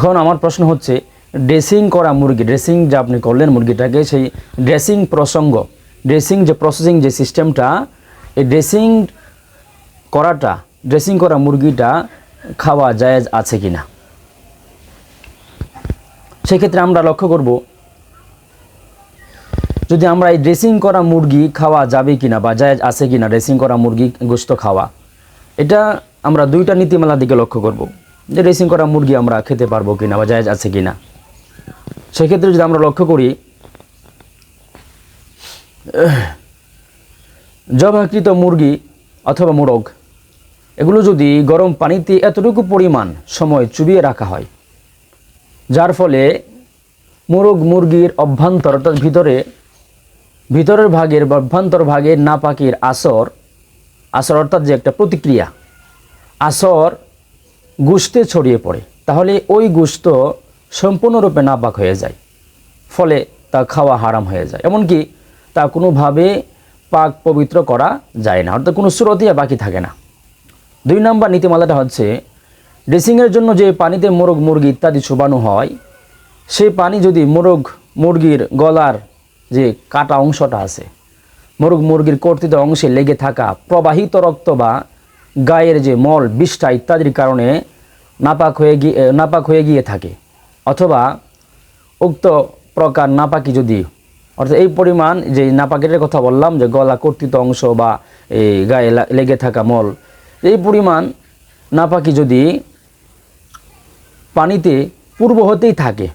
এখন আমার প্রশ্ন হচ্ছে ড্রেসিং করা মুরগি ড্রেসিং যে আপনি করলেন মুরগিটাকে, সেই ড্রেসিং প্রসঙ্গ ড্রেসিং যে প্রসেসিং যে সিস্টেমটা এই ড্রেসিং করাটা ড্রেসিং করা মুরগিটা খাওয়া জায়েজ আছে কি না সেক্ষেত্রে আমরা লক্ষ্য করব, যদি আমরা এই ড্রেসিং করা মুরগি খাওয়া যাবে কি না বা জায়েজ আছে কি না ড্রেসিং করা মুরগি গোস্ত খাওয়া, এটা আমরা দুইটা নীতিমালার দিকে লক্ষ্য করব। যে রেসিং করা মুরগি আমরা খেতে পারব কিনা বা জায়েজ আছে কিনা? সেক্ষেত্রে যদি আমরা লক্ষ্য করি, জবাকৃত মুরগি অথবা মোরগ, এগুলো যদি গরম পানিতে এতটুকু পরিমাণ সময় চুবিয়ে রাখা হয়, যার ফলে মোরগ মুরগির অভ্যন্তর অর্থাৎ ভিতরে, ভিতরের ভাগের বা অভ্যন্তর ভাগের নাপাকির আসর আসর অর্থাৎ যে একটা প্রতিক্রিয়া, আসর গুস্তে ছড়িয়ে পড়ে, তাহলে ওই গুস্ত সম্পূর্ণরূপে নাপাক হয়ে যায়, ফলে তা খাওয়া হারাম হয়ে যায়। এমনকি তা কোনোভাবে পাক পবিত্র করা যায় না, অর্থাৎ কোনো সুরতিয়া বাকি থাকে না। দুই নম্বর নীতিমালাটা হচ্ছে, ড্রেসিংয়ের জন্য যে পানিতে মোরগ, মুরগি ইত্যাদি চুবানো হয় সেই পানি যদি মোরগ, মুরগির গলার যে কাটা অংশটা আছে, মোরগ, মুরগির কর্তৃত অংশে লেগে থাকা প্রবাহিত রক্ত বা গায়ের যে মল, বিষ্ঠা ইত্যাদির কারণে নাপাক হয়ে গিয়ে নাপাক হয়ে গিয়ে থাকে। অথবা উক্ত প্রকার নাপাকি যদি, অর্থাৎ এই পরিমাণ যে নাপাকের কথা বললাম, যে গলা কর্তৃত অংশ বা এই গায়ে লেগে থাকা মল, এই পরিমাণ নাপাকি যদি পানিতে পূর্ব হতেই থাকে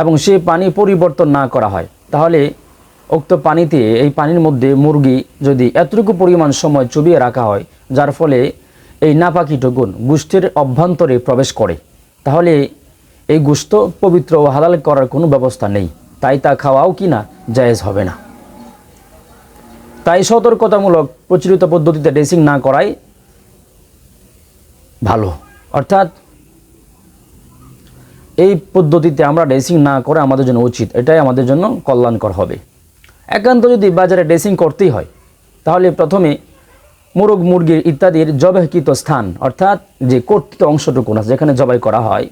এবং সে পানি পরিবর্তন না করা হয়, তাহলে উক্ত পানিতে এই পানির মধ্যে মুরগি যদি এতটুকু পরিমাণ সময় চুবিয়ে রাখা হয়, যার ফলে এই নাপাকিটুকুন গুষ্ঠের অভ্যন্তরে প্রবেশ করে। তাহলে এই গুস্ত পবিত্র ও হালাল করার কোনো ব্যবস্থা নেই। তাই তা খাওয়াও কি না, জায়েজ হবে না। তাই সতর্কতামূলক প্রচলিত পদ্ধতিতে ড্রেসিং না করাই ভালো। অর্থাৎ এই পদ্ধতিতে আমরা ড্রেসিং না করে আমাদের জন্য উচিত। এটাই আমাদের জন্য কল্যাণকর হবে। একান্ত যদি বাজারে ড্রেসিং করতেই হয়, তাহলে প্রথমে মুরগ, মুরগির ইত্যাদির জবাইকৃত স্থান, অর্থাৎ যে কর্তৃত অংশটুকুন আছে, যেখানে জবাই করা হয়,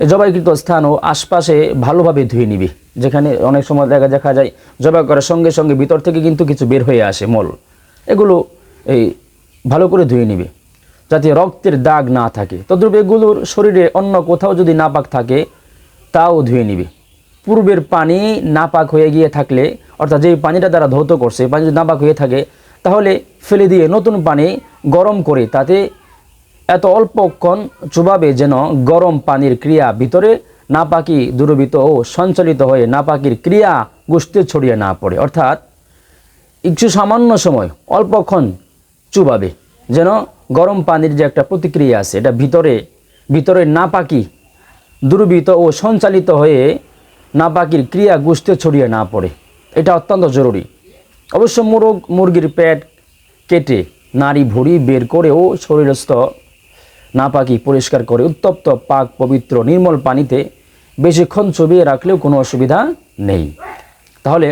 এই জবাইকৃত স্থান ও আশপাশে ভালোভাবে ধুয়ে নিবি। যেখানে অনেক সময় দেখা দেখা যায়, জবাই করার সঙ্গে সঙ্গে ভিতর থেকে কিন্তু কিছু বের হয়ে আসে মল। এগুলো এই ভালো করে ধুয়ে নিবে, যাতে রক্তের দাগ না থাকে। তদ্রূপ এগুলোর শরীরে অন্য কোথাও যদি নাপাক থাকে, তাও ধুয়ে নিবে। পূর্বের পানি নাপাক হয়ে গিয়ে থাকলে, অর্থাৎ যেই পানিটা তারা ধৌত করছে, পানি যদি নাপাক হয়ে থাকে, তাহলে ফেলে দিয়ে নতুন পানি গরম করে, তাতে এত অল্পক্ষণ চুবাবে যেন গরম পানির ক্রিয়া ভিতরে নাপাকি দুরবিত ও সঞ্চালিত হয়ে নাপাকির ক্রিয়া গোষ্ঠে ছড়িয়ে না পড়ে। অর্থাৎ একটু সামান্য সময় অল্পক্ষণ চুবাবে যেন গরম পানির যে একটা প্রতিক্রিয়া আছে, এটা ভিতরে ভিতরে নাপাকি দুর্বৃত ও সঞ্চালিত হয়ে নাপাকির ক্রিয়া গোষ্ঠে ছড়িয়ে না পড়ে। এটা অত্যন্ত জরুরি। অবশ্য মুরগ, মুরগির পেট কেটে নারী ভুঁড়ি বের করেও শরীরস্থ নাপাকি পরিষ্কার করে উত্তপ্ত পাক পবিত্র নির্মল পানিতে বেশিক্ষণ চবিয়ে রাখলেও কোনো অসুবিধা নেই। তাহলে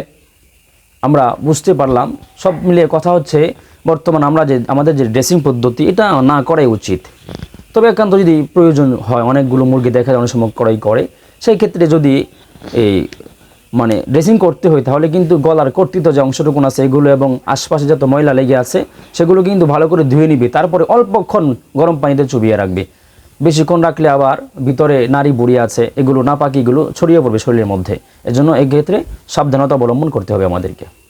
আমরা বুঝতে পারলাম, সব মিলিয়ে কথা হচ্ছে বর্তমান আমরা যে, আমাদের যে ড্রেসিং পদ্ধতি, এটা না করাই উচিত। তবে একান্ত যদি প্রয়োজন হয়, অনেকগুলো মুরগি দেখা যায় অনেক সময় করাই করে, সেই ক্ষেত্রে যদি এই মানে ড্রেসিং করতে হয়, তাহলে কিন্তু গলার কর্তৃত যে অংশটুকুন আছে, এগুলো এবং আশপাশে যত ময়লা লেগে আছে, সেগুলো কিন্তু ভালো করে ধুয়ে নিবে। তারপরে অল্পক্ষণ গরম পানিতে চুবিয়ে রাখবে। বেশিক্ষণ রাখলে আবার ভিতরে নারী বুড়ি আছে, এগুলো না নাপাকিগুলো ছড়িয়ে পড়বে শরীরের মধ্যে। এজন্য এক্ষেত্রে সাবধানতা অবলম্বন করতে হবে আমাদেরকে।